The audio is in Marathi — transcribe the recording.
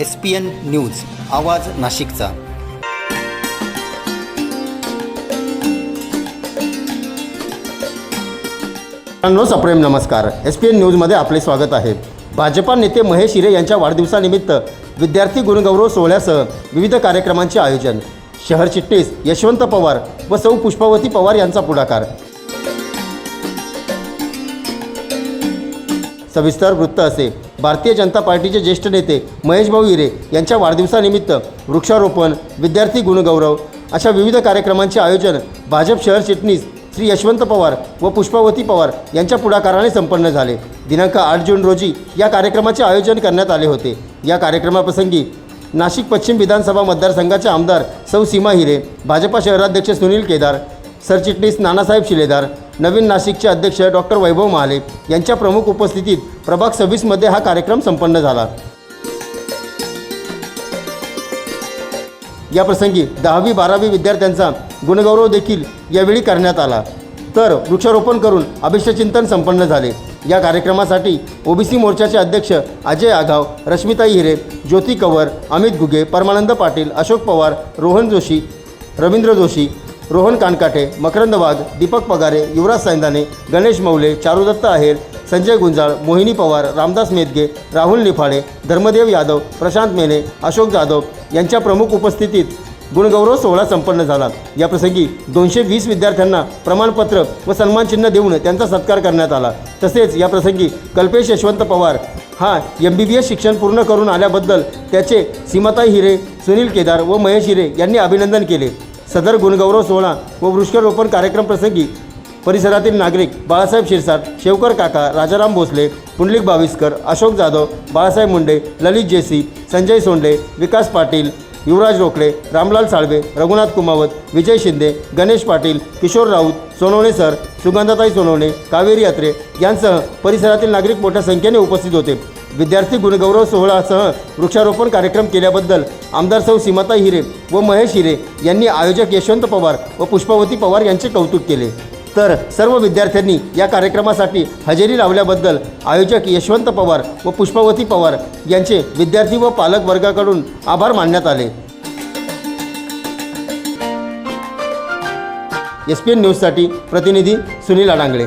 एस पी एन न्यूज आवाज नाशिकचा. मित्रांनो सप्रेम नमस्कार. एस पी एन न्यूजमध्ये आपले स्वागत आहे. भाजपा नेते महेश हिरे यांच्या वाढदिवसानिमित्त विद्यार्थी गुणगौरव सोहळ्यासह विविध कार्यक्रमांचे आयोजन. शहर चिटणीस यशवंत पवार व सौ पुष्पावती पवार यांचा पुढाकार. सविस्तर वृत्त असे. भारतीय जनता पार्टीचे ज्येष्ठ नेते महेश भाऊ हिरे यांच्या वाढदिवसानिमित्त वृक्षारोपण विद्यार्थी गुणगौरव अशा विविध कार्यक्रमांचे आयोजन भाजप शहर चिटणीस श्री यशवंत पवार व पुष्पावती पवार यांच्या पुढाकाराने संपन्न झाले. दिनांक आठ जून रोजी या कार्यक्रमाचे आयोजन करण्यात आले होते. या कार्यक्रमाप्रसंगी नाशिक पश्चिम विधानसभा मतदारसंघाचे आमदार सौ सीमा हिरे भाजपा शहराध्यक्ष सुनील केदार सरचिटणीस नानासाहेब शिलेदार नवीन नाशिकचे अध्यक्ष डॉक्टर वैभव महाले यांच्या प्रमुख उपस्थितीत प्रभाग सव्वीसमध्ये हा कार्यक्रम संपन्न झाला. याप्रसंगी दहावी बारावी विद्यार्थ्यांचा गुणगौरव देखील यावेळी करण्यात आला. तर वृक्षारोपण करून अभिष्टचिंतन संपन्न झाले. या कार्यक्रमासाठी ओबीसी मोर्चाचे अध्यक्ष अजय आघाव रश्मिताई हिरे ज्योती कवर अमित घुगे परमानंद पाटील अशोक पवार रोहन जोशी रवींद्र जोशी रोहन कानकाटे मकरंद वाघ दीपक पगारे युवराज सैंदाने गणेश मौले चारुदत्त आहेर संजय गुंजाळ मोहिनी पवार रामदास मेदगे राहुल निफाडे धर्मदेव यादव प्रशांत मेने अशोक जाधव यांच्या प्रमुख उपस्थितीत गुणगौरव सोहळा संपन्न झाला. याप्रसंगी दोनशे वीस विद्यार्थ्यांना प्रमाणपत्र व सन्मानचिन्ह देऊन त्यांचा सत्कार करण्यात आला. तसेच याप्रसंगी कल्पेश यशवंत पवार हा एम बी बी एस शिक्षण पूर्ण करून आल्याबद्दल त्याचे सीमाताई हिरे सुनील केदार व महेश हिरे यांनी अभिनंदन केले. सदर गुणगौरव सोहळा व वृक्षारोपण कार्यक्रमप्रसंगी परिसरातील नागरिक बाळासाहेब शिरसाट शेवकर काका राजाराम भोसले पुंडलिक बाविस्कर अशोक जाधव बाळासाहेब मुंडे ललित जेसी संजय सोंडे विकास पाटील युवराज रोकडे रामलाल साळवे रघुनाथ कुमावत विजय शिंदे गणेश पाटील किशोर राऊत सोनवणे सर सुगंधाताई सोनवणे कावेरी यात्रे यांसह परिसरातील नागरिक मोठ्या संख्येने उपस्थित होते. विद्यार्थी गुणगौरव सोहळासह वृक्षारोपण कार्यक्रम केल्याबद्दल आमदार सौ सीमाताई हिरे व महेश हिरे यांनी आयोजक यशवंत पवार व पुष्पावती पवार यांचे कौतुक केले. तर सर्व विद्यार्थ्यांनी या कार्यक्रमासाठी हजेरी लावल्याबद्दल आयोजक यशवंत पवार व पुष्पावती पवार यांचे विद्यार्थी व पालक वर्गाकडून आभार मानण्यात आले. एस पी एन न्यूजसाठी प्रतिनिधी सुनील अडांगळे